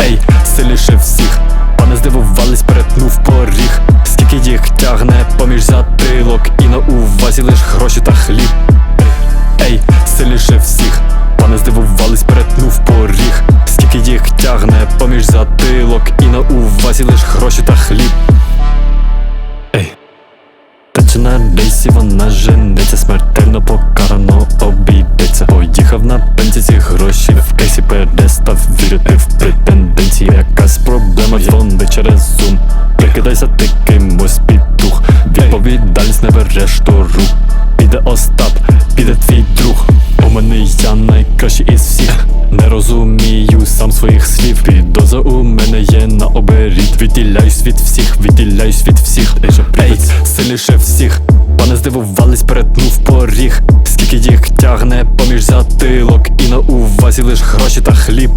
Ей, сильніше всіх, пане здивувались, перетнув поріг. Скільки їх тягне поміж затилок, і на увазі лиш гроші та хліб. Ей, на увазі лиш гроші та хліб. Ей. Та чи на рейсі вона жениться, смертельно покарано обійдеться. Поїхав на пенсі ці гроші в кейсі перестав вірити в претенденції. Якась проблема дзвони через зум. Прикидайся ти кимось під дух. Відповідальність не береш до рук. Розумію сам своїх слів. Підоза у мене є на оберіт. Відділяюсь від всіх, відділяюсь від всіх. Ей, сильніше всіх. Пане здивувались, перетнув поріг. Скільки їх тягне поміж затилок, і на увазі лиш гроші та хліб.